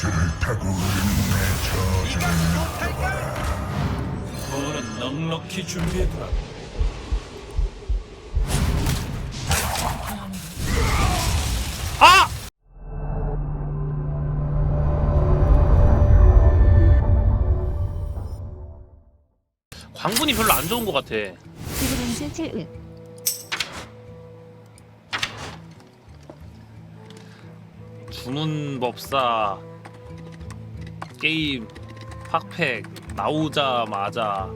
타고 흐르는 내 저주를 너는 넉넉히 준비해두라. 아! 광분이 별로 안 좋은 것 같아. 디브런즈 7을 주문 법사 게임 팍팩 나오자마자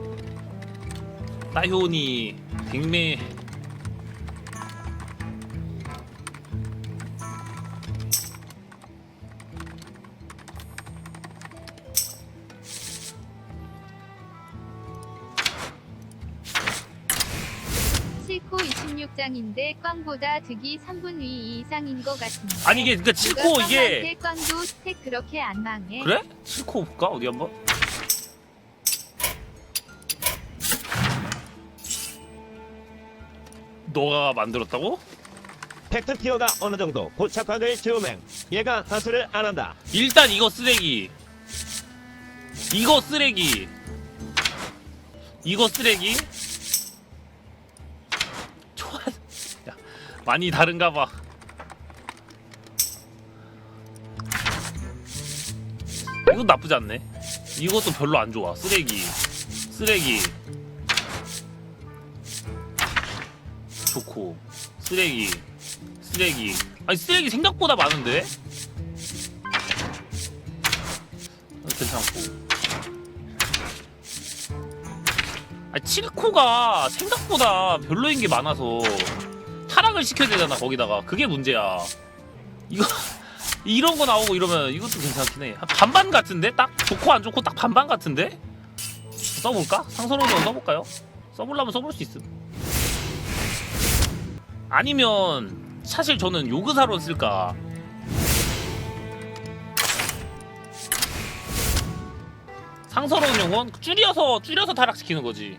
따효니 백매 26장인데 꽝보다 득이 3분 위 이상인 것 같은데 아니 이게 그니까 칠코 이게 꽝도 스택 그렇게 안 망해 그래? 칠코 볼까 어디 한번? 너가 만들었다고? 팩트 티어가 어느 정도 고착화될 즈음엔 얘가 하수를 안 한다. 일단 이거 쓰레기 이거 쓰레기 이거 쓰레기 많이 다른가 봐. 이거 나쁘지 않네. 이것도 별로 안 좋아. 쓰레기. 쓰레기. 좋고. 쓰레기. 쓰레기. 아니 쓰레기 생각보다 많은데? 괜찮고. 아, 7코가 생각보다 별로인 게 많아서 타락을 시켜야 되잖아, 거기다가. 그게 문제야. 이거, 이런 거 나오고 이러면 이것도 괜찮긴 해. 한 반반 같은데? 딱 좋고 안 좋고 딱 반반 같은데? 써볼까? 상선호도 써볼까요? 써보려면 써볼 수 있음. 아니면, 사실 저는 요그사로 쓸까? 상서로운 용은 줄여서 줄여서 타락시키는 거지.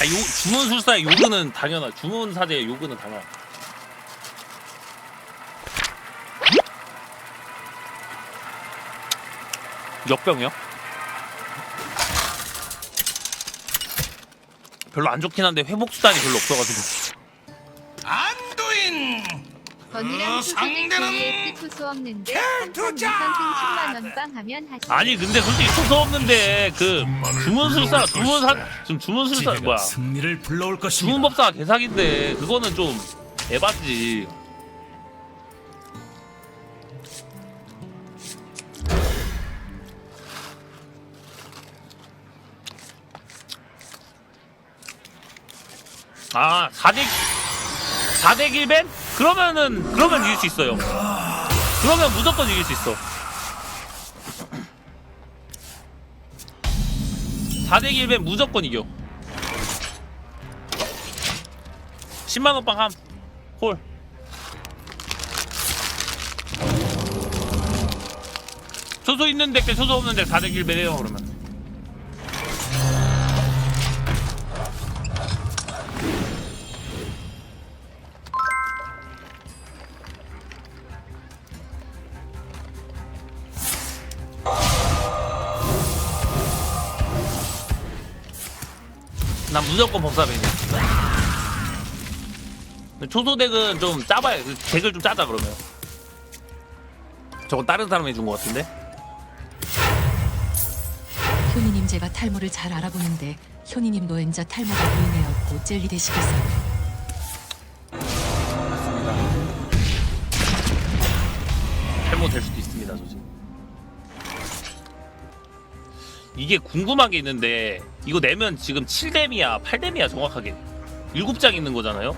아, 요 주문 술사의 요구는 당연하. 주문 사제의 요구는 당연. 역병이요? 별로 안 좋긴 한데 회복 수단이 별로 없어가지고. 건이랑 어, 상대는 투수 없는데 켈투자! 3선 10만 원 빵 하면 하시 아니 근데 솔직히 소소 없는데 그 주문술사 주문사 지금 주문술사 뭐야 승리를 불러올 것입니다. 주문법사가 개사기인데 그거는 좀 에바지 아 4대 4대 1벤? 그러면은 그러면 이길 수 있어요 그러면 무조건 이길 수 있어 4대 1벤 무조건 이겨 10만 원 빵 함. 홀. 소소 있는 덱대 소소 없는 덱 4대 1벤 해요, 그러면. 난 무조건 법사벤이야. 초소 덱은 좀 짜봐요. 그 덱을 좀 짜자 그러면. 저건 다른 사람이 준 것 같은데? 효니님 제가 탈모를 잘 알아보는데 효니님 노엔자 탈모가 보이네였고 젤리 되시겠어요? 맞습니다. 탈모될 수도 있습니다, 저 지금. 이게 궁금한 게 있는데 이거 내면 지금 7뎀이야, 8뎀이야 정확하게. 7장 있는 거잖아요.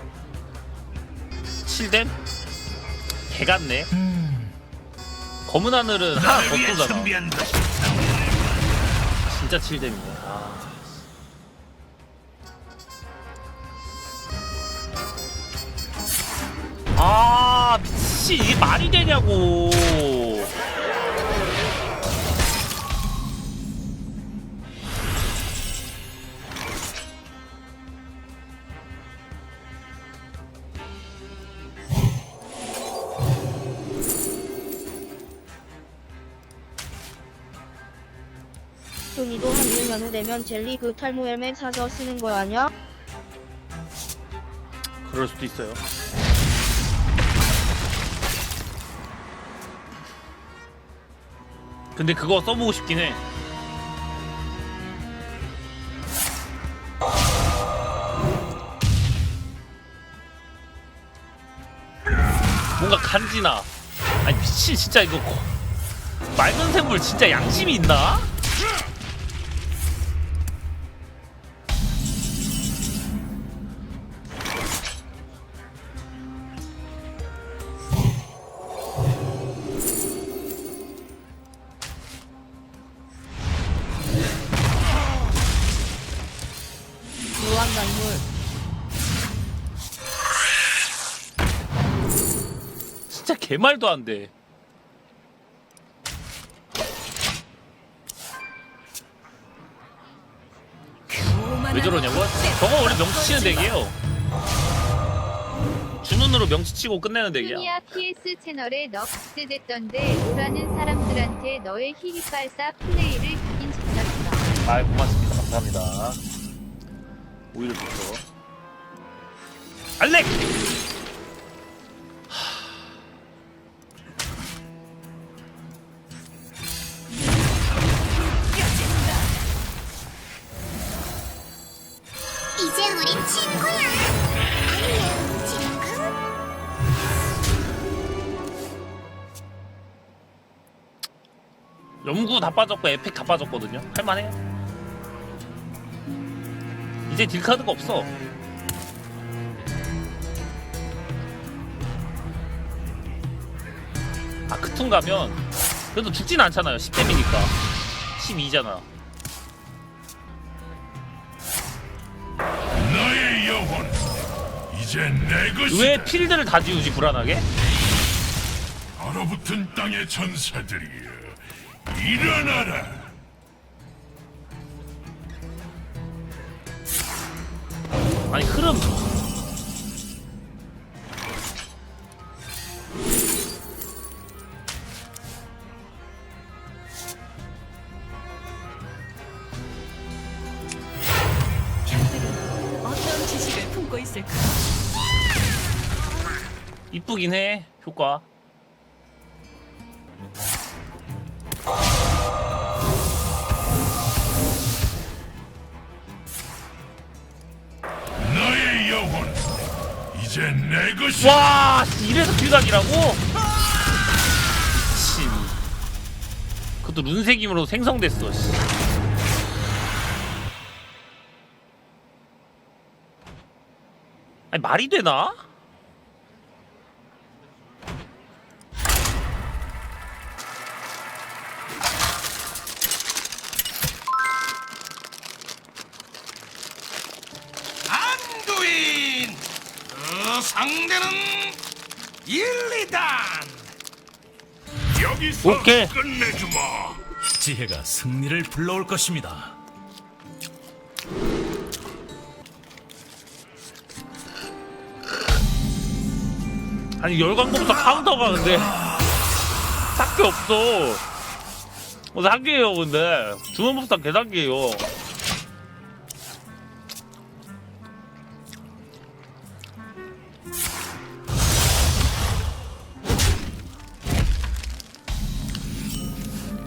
7뎀? 개 같네. 검은 하늘은 하나 더 쏘잖아. 진짜 7뎀이네. 아. 아, 미친 이게 말이 되냐고. 되면 젤리 그 탈모 헬멧 사서 쓰는 거 아냐? 그럴 수도 있어요. 근데 그거 써보고 싶긴 해. 뭔가 간지나. 아니 미친 진짜 이거 고- 맑은 샘물 진짜 양심이 있나? 개말도 안 돼. 왜 저러냐고? 저거 원래 명치 치는 덱이에요. 주문으로 명치 치고 끝내는 덱이야. 소니아 PS 채널에 너 각제됐던데 오라는 사람들한테 너의 히히발사 플레이를 각인시켰어. 아 고맙습니다. 감사합니다. 오히려 좋죠. 알렉! 우린 친구야. 안녕, 친구. 연구 다 빠졌고 에펙 다 빠졌거든요. 할만해. 이제 딜 카드가 없어. 아 크툰 가면 그래도 죽진 않잖아요. 10템이니까 12잖아. 왜 필드를 다 지우지 불안하게? 얼어붙은 땅의 전사들이 일어나라. 아니 흐름 이쁘긴 해 효과. 너의 영혼 이제 내 것이다. 와 씨, 이래서 길각이라고? 신 그것도 룬색임으로 생성됐어 씨. 아니 말이 되나? 상대는 1, 2단. 여기서 오케이. 끝내주마. 지혜가 승리를 불러올 것입니다. 아니 열광봉사 카운터가 근데. 딱히 없어. 뭐 사기예요 근데. 주문법사 개사기예요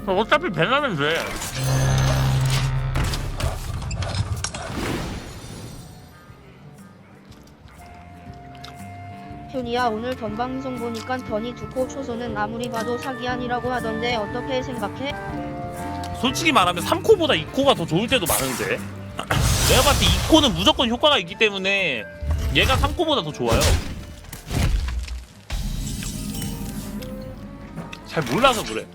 어차피 배나면 돼 현이야 오늘 던방송 보니까 던이 두코 초소는 아무리 봐도 사기 아니라고 하던데 어떻게 생각해? 솔직히 말하면 3코보다 2코가 더 좋을 때도 많은데 내가 봤을 때 2코는 무조건 효과가 있기 때문에 얘가 3코보다 더 좋아요 잘 몰라서 그래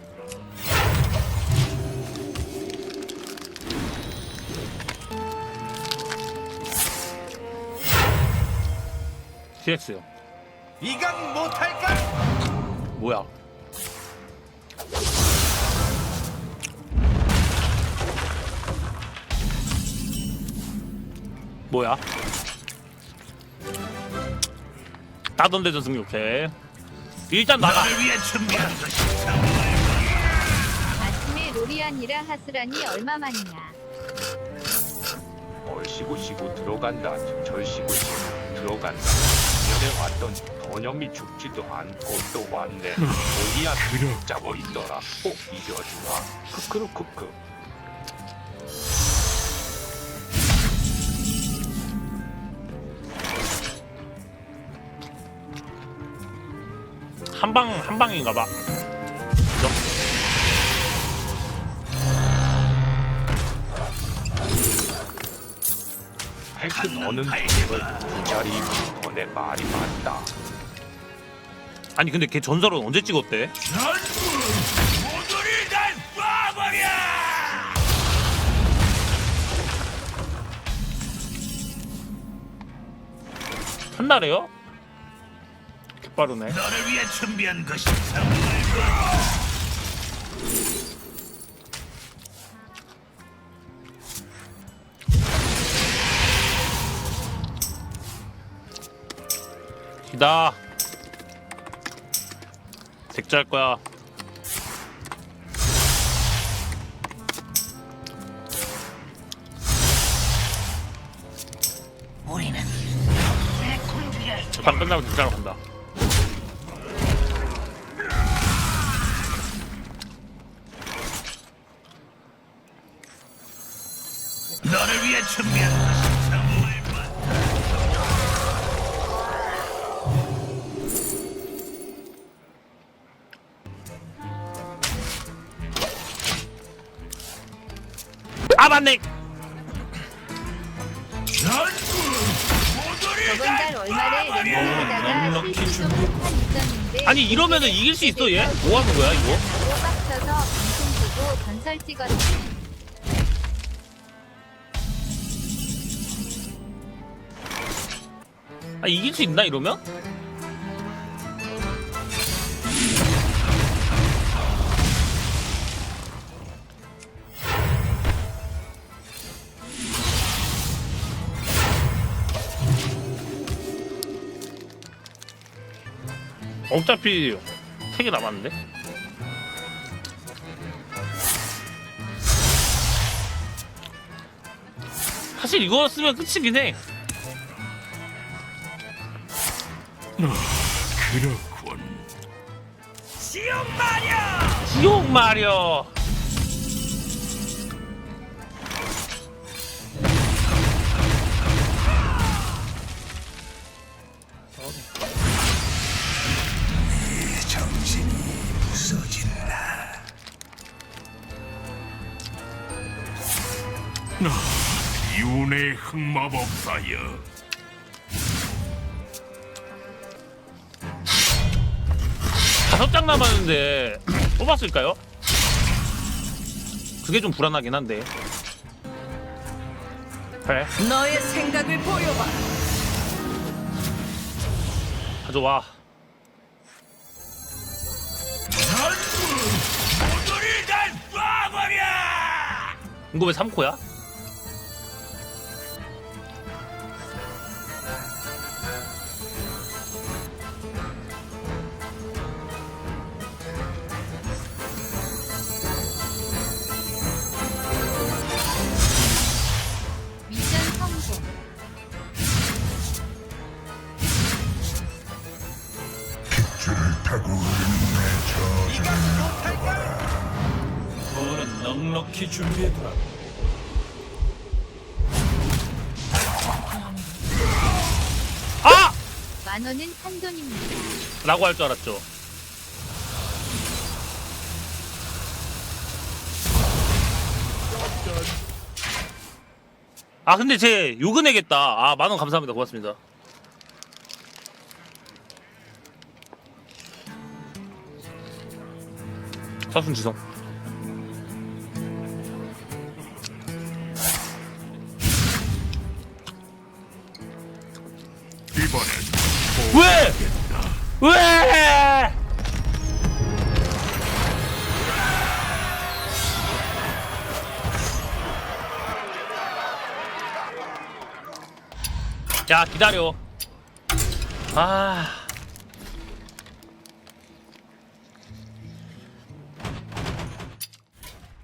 TX요 이강 못할까? 뭐야 뭐야? 따던데 저승 욕해 일단 나가. 나를 위해 준비한 것이 아침에 롤을 우리 아니라 하스란이 얼마만이냐. 얼씨구 씨구 들어간다 절씨구 씨구 들어간다. 년에 왔던 번영이 죽지도 않고 또 왔네. 오기야 짜고 있더라. 꼭 이겨주라 크크르크크 한방 한 방인가 봐. 헬크 너는 두 자리 번의 말이 맞다 아니 근데 걔 전설은 언제 찍었대? 모두를 다 쏴버려 한 달에요? 개빠르네. 너를 위해 준비한 것이 정말 기다. 색조할 거야. 방 끝나고 진짜로 간다. 아아 맞네. 전부 모두를 저번 달 월말에 랭킹하다가 실수 좀한 있었는데 아니 이러면은 이길 수 있어 얘? 뭐 하는 거야 이거? 로 빡쳐서 방송 보고 전설 찍었지. 아 이길 수 있나 이러면? 어차피 세개 남았는데? 사실 이거 쓰면 끝이긴 해. 그렇군. 지옥 말이여. 정신이 부서진다 이운의 흑마법사여 다섯 장 남았는데 뽑았을까요? 그게 좀 불안하긴 한데. 그래, 너의 생각을 보여봐. 가져와. 이거 왜 3코야? 준비해두라 아! 만 원은 한돈입니다. 라고 할 줄 알았죠. 아 근데 제 요금 내겠다. 아 만 원 감사합니다. 고맙습니다. 사순 지성. 왜? 왜? 야 기다려. 아.